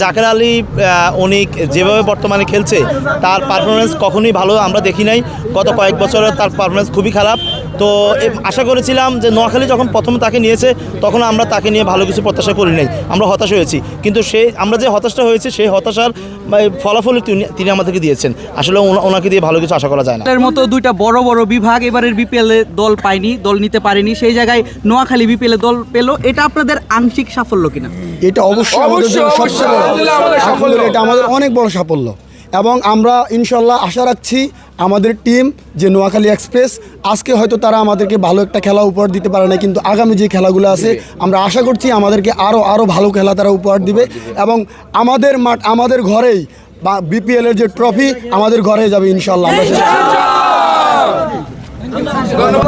জাকের আলী অনিক যেভাবে বর্তমানে খেলছে, তার পারফরমেন্স কখনোই ভালো আমরা দেখি নাই। গত কয়েক বছরে তার পারফরমেন্স খুবই খারাপ। তো আশা করেছিলাম যে নোয়াখালী যখন প্রথমে তাকে নিয়েছে, তখন আমরা তাকে নিয়ে ভালো কিছু প্রত্যাশা করি নাই। আমরা হতাশ হয়েছি। কিন্তু সে, আমরা যে হতাশটা হয়েছে, সেই হতাশার ফলাফল তিনি আমাদেরকে দিয়েছেন। আসলে ওনা- ওনাকে দিয়ে ভালো কিছু আশা করা যায় না। এর মতো দুইটা বড় বড় বিভাগ এবারের বিপিএল দল পায়নি, দল নিতে পারেনি। সেই জায়গায় নোয়াখালী বিপিএল দল পেল। এটা আপনাদের আংশিক সাফল্য কিনা? এটা অবশ্যই আমাদের জন্য সবচেয়ে বড় সাফল্য। এটা আমাদের অনেক বড় সাফল্য। এবং আমরা ইনশাল্লাহ আশা রাখছি আমাদের টিম যে নোয়াখালী এক্সপ্রেস আজকে হয়তো তারা আমাদেরকে ভালো একটা খেলা উপহার দিতে পারে না কিন্তু আগামী যে খেলাগুলো আছে আমরা আশা করছি আমাদেরকে আরও আরও ভালো খেলা তারা উপহার দিবে। এবং আমাদের মাঠ আমাদের ঘরেই বা বিপিএল এর যে ট্রফি আমাদের ঘরে যাবে ইনশাল্লাহ আমরা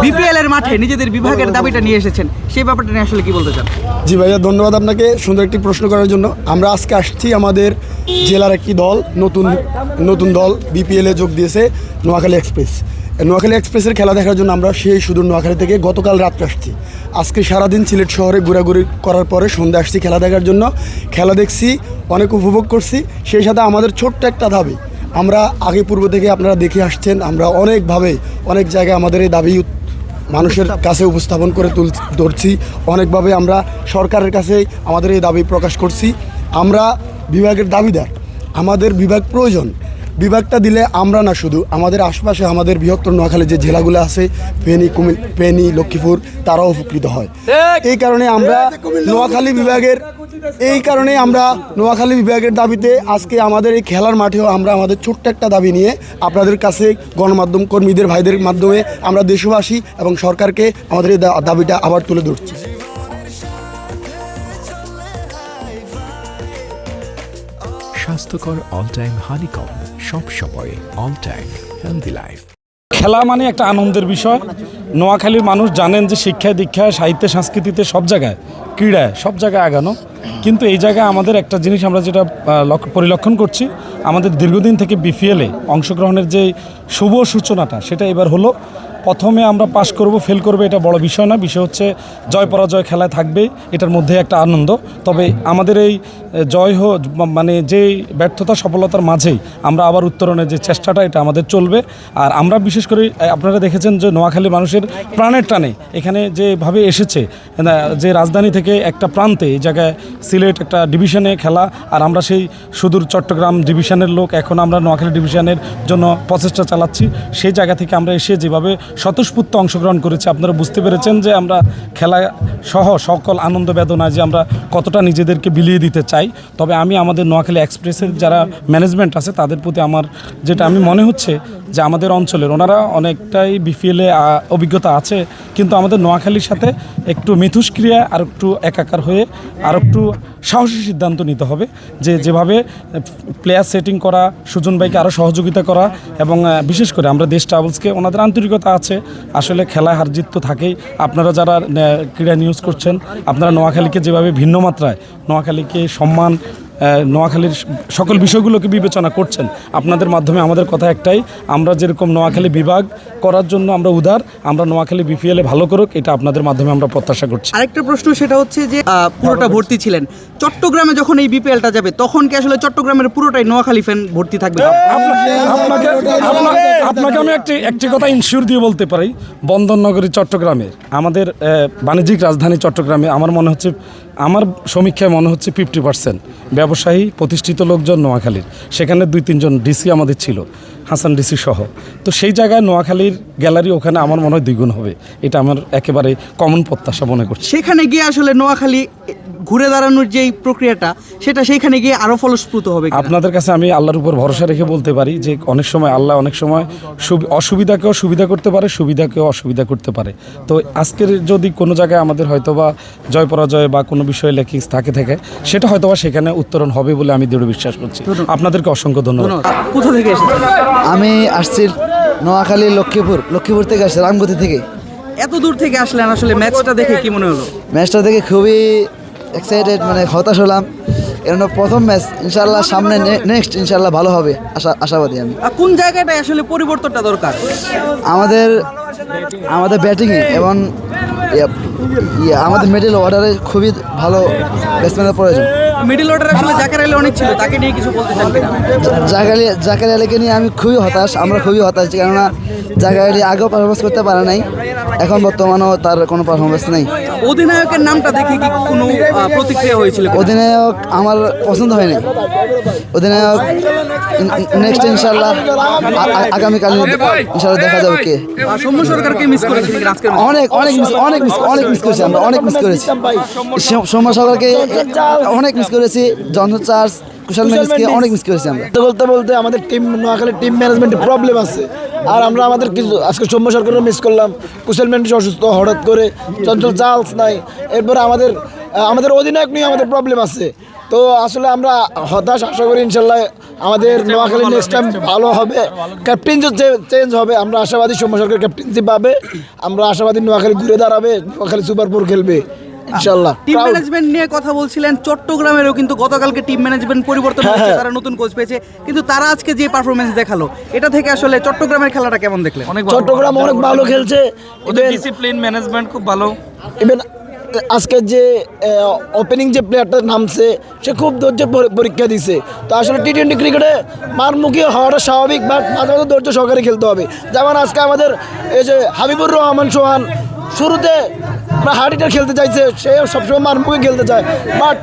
বিপিএল এর মাঠে নিজেদের বিভাগের দাবিটা নিয়ে এসেছেন। সেই ব্যাপারটা নিয়ে আসলে কি বলতে চান? জি ভাইয়া ধন্যবাদ আপনাকে সুন্দর একটি প্রশ্ন করার জন্য। আমরা আজকে আসছি আমাদের জেলার একটি দল নতুন নতুন দল বিপিএলে যোগ দিয়েছে নোয়াখালী এক্সপ্রেস। নোয়াখালী এক্সপ্রেসের খেলা দেখার জন্য আমরা সেই সুদূর নোয়াখালী থেকে গতকাল রাত্রে আসছি। আজকে সারাদিন সিলেট শহরে ঘোরাঘুরি করার পরে সন্ধ্যা আসছি খেলা দেখার জন্য। খেলা দেখছি অনেক উপভোগ করছি। সেই সাথে আমাদের ছোট্ট একটা দাবি আমরা আগে পূর্ব থেকে আপনারা দেখে আসছেন, আমরা অনেকভাবে অনেক জায়গায় আমাদের এই দাবি মানুষের কাছে উপস্থাপন করে তুল ধরছি। অনেকভাবে আমরা সরকারের কাছে আমাদের এই দাবি প্রকাশ করছি। আমরা বিভাগের দাবিদার। আমাদের বিভাগ প্রয়োজন। বিভাগটা দিলে আমরা না শুধু আমাদের আশপাশে আমাদের বৃহত্তর নোয়াখালী যে জেলাগুলো আছে ফেনী কুমিল ফেনী লক্ষ্মীপুর তারাও উপকৃত হয়। এই কারণে আমরা নোয়াখালী বিভাগের এই কারণে আমরা নোয়াখালী বিভাগের দাবিতে আজকে আমাদের এই খেলার মাঠেও আমরা আমাদের ছোট্ট একটা দাবি নিয়ে আপনাদের কাছে গণমাধ্যম কর্মীদের ভাইদের মাধ্যমে আমরা দেশবাসী এবং সরকারকে আমাদের এই দা- দাবিটা আবার তুলে ধরছি। স্বাস্থ্যকর অল টাইম হানিকম সব সময় অল টাইম হেলদি লাইফ খেলা মানে একটা আনন্দের বিষয়। নোয়াখালীর মানুষ জানেন যে শিক্ষায়, দীক্ষায়, সাহিত্যে, সংস্কৃতিতে সব জায়গায়, ক্রীড়ায় সব জায়গায় আগানো। কিন্তু এই জায়গায় আমাদের একটা জিনিস আমরা যেটা পরিলক্ষণ করছি, আমাদের দীর্ঘদিন থেকে বিপিএলে অংশগ্রহণের যে শুভ সূচনাটা, সেটা এবার হলো, প্রথমে আমরা পাশ করব ফেল করব, এটা বড় বিষয় না। বিষয় হচ্ছে জয় পরাজয় খেলায় থাকবে, এটার মধ্যে একটা আনন্দ। তবে আমাদের এই জয় হো মানে যে ব্যর্থতা, সফলতার মাঝেই আমরা আবার উত্তরণের যে চেষ্টাটা, এটা আমাদের চলবে। আর আমরা বিশেষ করে আপনারা দেখেছেন যে নোয়াখালী মানুষের প্রাণের টানে এখানে যেভাবে এসেছে যে রাজধানী থেকে একটা প্রান্তে, এই জায়গায় সিলেট একটা ডিভিশনে খেলা, আর আমরা সেই সুদূর চট্টগ্রাম ডিভিশনের লোক, এখন আমরা নোয়াখালী ডিভিশনের জন্য প্রচেষ্টা চালাচ্ছি। সেই জায়গা থেকে আমরা এসে যেভাবে স্বতঃস্ফূর্ত অংশগ্রহণ করেছি, আপনারা বুঝতে পেরেছেন যে আমরা খেলা সহ সকল আনন্দ বেদনায় যে আমরা কতটা নিজেদেরকে বিলিয়ে দিতে চাই। তবে আমি আমাদের নোয়াখালী এক্সপ্রেসের যারা ম্যানেজমেন্ট আছে, তাদের প্রতি আমার যেটা আমি মনে হচ্ছে যে আমাদের অঞ্চলের ওনারা অনেকটাই বিপিএলে অভিজ্ঞতা আছে, কিন্তু আমাদের নোয়াখালীর সাথে একটু মিথুষ্ক্রিয়া আর একটু একাকার হয়ে আর একটু সাহসী সিদ্ধান্ত নিতে হবে যে যেভাবে প্লেয়ার সেটিং করা, সুজন ভাইকে আরও সহযোগিতা করা এবং বিশেষ করে আমরা দেশ ট্রাভেলসকে ওনাদের আন্তরিকতা আছে। আসলে খেলায় হার জিত তো থাকেই। আপনারা যারা ক্রীড়া নিউজ করছেন, আপনারা নোয়াখালীকে যেভাবে ভিন্ন মাত্রায়, নোয়াখালীকে সম্মান নোয়াখালীর সকল বিষয়গুলোকে বিবেচনা করছেন। আপনাদের মাধ্যমে আমাদের কথা একটাই আমরা যেরকম নোয়াখালী বিভাগ করার জন্য আমরা উদার আমরা নোয়াখালী বিপিএলে ভালো করুক এটা আপনাদের মাধ্যমে আমরা প্রত্যাশা করছি। আরেকটা প্রশ্ন সেটা হচ্ছে যে পুরোটা ভর্তি ছিলেন। চট্টগ্রামে যখন এই বিপিএলটা যাবে তখন কি আসলে চট্টগ্রামের পুরোটাই নোয়াখালী ফ্যান ভর্তি থাকবে? আপনাকে আমি একটি একটি কথা ইনশিওর দিয়ে বলতে পারি। বন্দরনগরী চট্টগ্রামের আমাদের বাণিজ্যিক রাজধানী চট্টগ্রামে আমার মনে হচ্ছে আমার সমীক্ষায় মনে হচ্ছে ফিফটি পার্সেন্ট ব্যবসায়ী, প্রতিষ্ঠিত লোকজন নোয়াখালীর। সেখানে দুই তিনজন ডিসি আমাদের ছিল। হাসান ডিসি সহ। তো সেই জায়গায় নোয়াখালীর গ্যালারি ওখানে আমার মনে হয় দ্বিগুণ হবে। এটা আমার একেবারে কমন প্রত্যাশা মনে করছি। সেখানে গিয়ে আসলে নোয়াখালী ঘুরে দাঁড়ানোর যেই প্রক্রিয়াটা সেটা সেইখানে গিয়ে আরও ফলস্প্রুত হবে আপনাদের কাছে আমি আল্লাহর উপর ভরসা রেখে বলতে পারি যে অনেক সময় আল্লাহ অনেক সময় সুবি- অসুবিধাকেও সুবিধা করতে পারে সুবিধাকেও অসুবিধা করতে পারে। তো আজকের যদি কোনো জায়গায় আমাদের হয়তোবা জয় পরাজয় বা কোনো বিষয়ে লেখিংস থাকে থাকে সেটা হয়তোবা সেখানে উত্তরণ হবে বলে আমি দৃঢ় বিশ্বাস করছি। আপনাদেরকে অসংখ্য ধন্যবাদ। ধন্যবাদ। কোথা থেকে এসেছেন? আমি আসছি নোয়াখালী লক্ষ্মীপুর লক্ষ্মীপুর থেকে আসছি রামগতি থেকে। এত দূর থেকে আসলেন আসলে ম্যাচটা দেখে কি মনে হলো? ম্যাচটা দেখে খুবই এক্সাইটেড মানে হতাশ হলাম। এর প্রথম ম্যাচ ইনশাল্লাহ সামনে নেক্সট ইনশাল্লাহ ভালো হবে আশা আশাবাদী আমি। কোন জায়গাটায় আসলে পরিবর্তনটা দরকার? আমাদের আমাদের ব্যাটিংয়ে এবং আমাদের মিডল অর্ডারে খুবই ভালো ব্যাটসম্যানের প্রয়োজন। মিডল অর্ডারে আসলে জাকের আলী অনেক ছিল তাকে নিয়ে কিছু বলতে চান জাকারি জাকারি আলীকে নিয়ে আমি খুবই হতাশ আমরা খুবই হতাশ কেননা জাকারি আলী আগেও পারফরমেন্স করতে পারে নাই। এখন বর্তমানেও তার কোনো পারফরমেন্স নেই। অধিনায়কের নামটা দেখে কি কোনো প্রতিক্রিয়া হয়েছিল অধিনায়ক আমার পছন্দ হয়নি। অধিনায়ক নেক্সট ইনশাল্লাহ আগামীকাল ইনশাল্লাহ দেখা যাবে কে। সৌম্য সরকারকে মিস ম্যাচে? অনেক অনেক মিস অনেক মিস অনেক মিস করেছি আমরা অনেক মিস করেছি। সৌম্য সরকারকে অনেক মিস করেছি জনসন চার্জ কুশাল মেন্ডিসকে অনেক মিস করেছি আমরা। বলতে বলতে বলতে আমাদের টিম নোয়াখালীর টিম ম্যানেজমেন্টের প্রবলেম আছে। আর আমরা আমাদের কিছু আজকে সৌম্য সরকারও মিস করলাম। কুশল মেন্ডিস অসুস্থ হঠাৎ করে চঞ্চল চার্লস নাই। এরপরে আমাদের আমাদের অধিনায়ক নিয়ে আমাদের প্রবলেম আছে। তো আসলে আমরা হতাশ আশা করি ইনশাল্লাহ আমাদের নোয়াখালী নেক্সট টাইম ভালো হবে। ক্যাপ্টেন চেঞ্জ হবে আমরা আশাবাদী সৌম্য সরকার ক্যাপ্টেন্সি পাবে। আমরা আশাবাদী নোয়াখালী ঘুরে দাঁড়াবে নোয়াখালী সুপার ফোর খেলবে। ইনশাল্লাহ টিম ম্যানেজমেন্ট নিয়ে কথা বলছিলেন চট্টগ্রামেরও কিন্তু গতকালকে টিম ম্যানেজমেন্ট পরিবর্তন হয়েছে তারা নতুন কোচ পেয়েছে। কিন্তু তারা আজকে যে পারফরমেন্স দেখাল এটা থেকে আসলে চট্টগ্রামের খেলাটা কেমন দেখলেন? অনেক চট্টগ্রাম অনেক ভালো খেলছে। ওদের ডিসিপ্লিন ম্যানেজমেন্ট খুব ভালো। ইভেন আজকে যে ওপেনিং যে প্লেয়ারটা নামছে সে খুব ধৈর্য পরীক্ষা দিছে। তো আসলে টি টোয়েন্টি ক্রিকেটে মারমুখী হওয়াটা স্বাভাবিক বাট মাঝে মাঝে ধৈর্য সহকারে খেলতে হবে। যেমন আজকে আমাদের এই যে হাবিবুর রহমান সোহান শুরুতে হার্ড হিটার খেলতে চাইছে সে সবসময় মারমুখী খেলতে চায়। বাট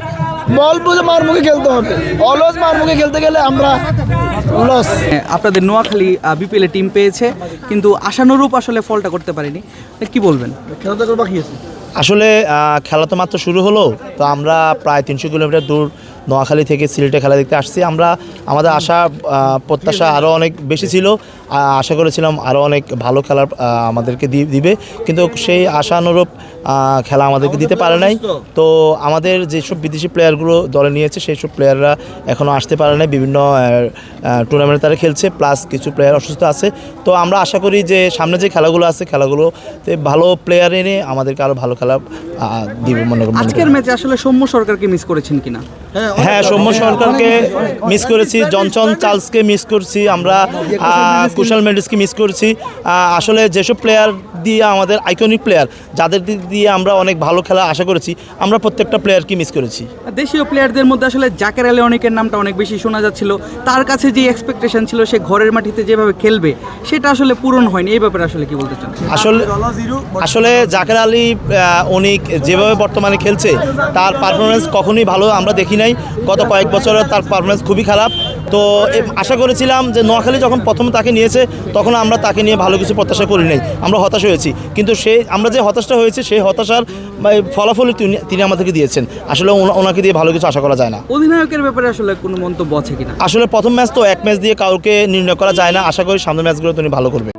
বল বুঝে মারমুখী খেলতে হবে। অলওয়েজ মারমুখী খেলতে গেলে আমরা লস আপনাদের নোয়াখালী বিপিএল এ টিম পেয়েছে কিন্তু আশানুরূপ আসলে ফলটা করতে পারেনি। কি বলবেন? খেলাটা বাকি আছে। আসলে খেলা তো মাত্র শুরু হলো তো আমরা প্রায় তিনশো কিলোমিটার দূর নোয়াখালী থেকে সিলেটে খেলা দেখতে আসছি। আমরা আমাদের আশা প্রত্যাশা আরও অনেক বেশি ছিল। আশা করেছিলাম আরও অনেক ভালো খেলার আমাদেরকে দি- দিবে। কিন্তু সেই আশানুরূপ খেলা আমাদেরকে দিতে পারে নাই। তো আমাদের যেসব বিদেশি প্লেয়ারগুলো দলে নিয়েছে সেই সব প্লেয়াররা এখনও আসতে পারে নাই। বিভিন্ন টুর্নামেন্টে তারা খেলছে প্লাস কিছু প্লেয়ার অসুস্থ আছে। তো আমরা আশা করি যে সামনে যে খেলাগুলো আছে খেলাগুলোতে ভালো প্লেয়ার এনে আমাদেরকে আরও ভালো খেলা দিবে মনে করি। আজকের ম্যাচে আসলে সৌম্য সরকারকে মিস করেছেন কিনা? হ্যাঁ সৌম্য সরকারকে মিস করেছি জনসন চার্লসকে মিস করছি। আমরা কুশল মেন্ডিসকে মিস করছি। আসলে যেসব প্লেয়ার দিয়ে আমাদের আইকনিক প্লেয়ার যাদের দিক দিয়ে আমরা অনেক ভালো খেলা আশা করেছি আমরা প্রত্যেকটা প্লেয়ারকে মিস করেছি। দেশীয় প্লেয়ারদের মধ্যে আসলে জাকের আলী অনেকের নামটা অনেক বেশি শোনা যাচ্ছিল। তার কাছে যে এক্সপেকটেশন ছিল সে ঘরের মাটিতে যেভাবে খেলবে সেটা আসলে পূরণ হয়নি। এই ব্যাপারে আসলে কি বলতে চান? আসলে আসলে জাকের আলী উনি যেভাবে বর্তমানে খেলছে তার পারফরমেন্স কখনোই ভালো আমরা দেখি নাই। গত কয়েক বছরে তার পারফরমেন্স খুবই খারাপ। তো আশা করেছিলাম যে নোয়াখালী যখন প্রথম তাকে নিয়েছে তখন আমরা তাকে নিয়ে ভালো কিছু প্রত্যাশা করি নাই। আমরা হতাশ হয়েছি। কিন্তু সে আমরা যে হতাশটা হয়েছে সেই হতাশার ফলাফল তিনি- আমাদেরকে দিয়েছেন। আসলে ওনা- ওনাকে দিয়ে ভালো কিছু আশা করা যায় না। অধিনায়কের ব্যাপারে আসলে কোনো মন্তব্য আছে কিনা? আসলে প্রথম ম্যাচ তো এক ম্যাচ দিয়ে কাউকে নির্ণয় করা যায় না। আশা করি সামনের ম্যাচগুলো তিনি ভালো করবে